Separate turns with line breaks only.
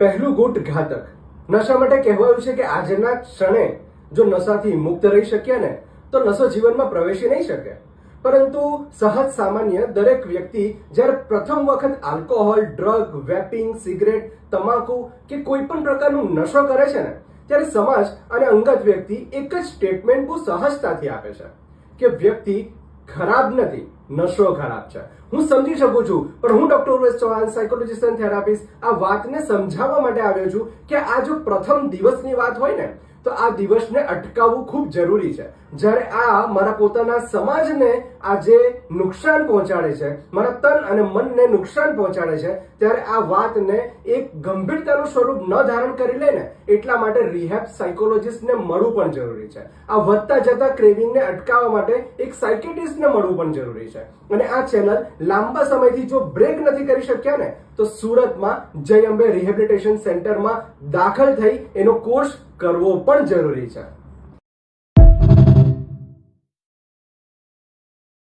પહેલું ગુટ ઘાતક. નશા માટે કહેવાયું છે કે આજના ક્ષણે જો નશાથી મુક્ત રહી શક્યા ને, તો નશો જીવનમાં પ્રવેશી નહીં શકે. પરંતુ સહજ સામાન્ય દરેક વ્યક્તિ જ્યારે પ્રથમ વખત આલ્કોહોલ, ડ્રગ, વેપિંગ, સિગરેટ, તમાકુ કે કોઈ પણ પ્રકારનું નશો કરે છે ને, ત્યારે સમાજ અને અંગત વ્યક્તિ એક જ સ્ટેટમેન્ટ બહુ સહજતાથી આપે છે કે વ્યક્તિ ખરાબ નથી. નશો ખરાબ છે. હું સમજી શકું છું, પણ હું doctor Urvesh Chauhan psychologist and therapist આ વાતને સમજાવવા માટે આવ્યો છું કે આ જો પ્રથમ દિવસની વાત હોય ને તો આ દિવસને અટકાવવું ખૂબ જરૂરી છે. જ્યારે આ મારા પોતાના સમાજને આજે નુકસાન પહોંચાડે છે, મારા તન અને મનને નુકસાન પહોંચાડે છે, ત્યારે આ વાતને એક ગંભીરતાનું સ્વરૂપ ન ધારણ કરી લે ને એટલા માટે રિહેબ સાયકોલોજીસ્ટને મળવું પણ જરૂરી છે. આ વધતા જતા ક્રેવિંગને અટકાવવા માટે એક સાયકેટિસ્ટને મળવું પણ જરૂરી છે. અને આ ચેનલ લાંબા સમયથી જો બ્રેક નથી કરી શક્યા ને, તો સુરતમાં જય અંબે રિહેબિલિટેશન સેન્ટરમાં દાખલ થઈ એનો કોર્સ કરવો પણ જરૂરી છે.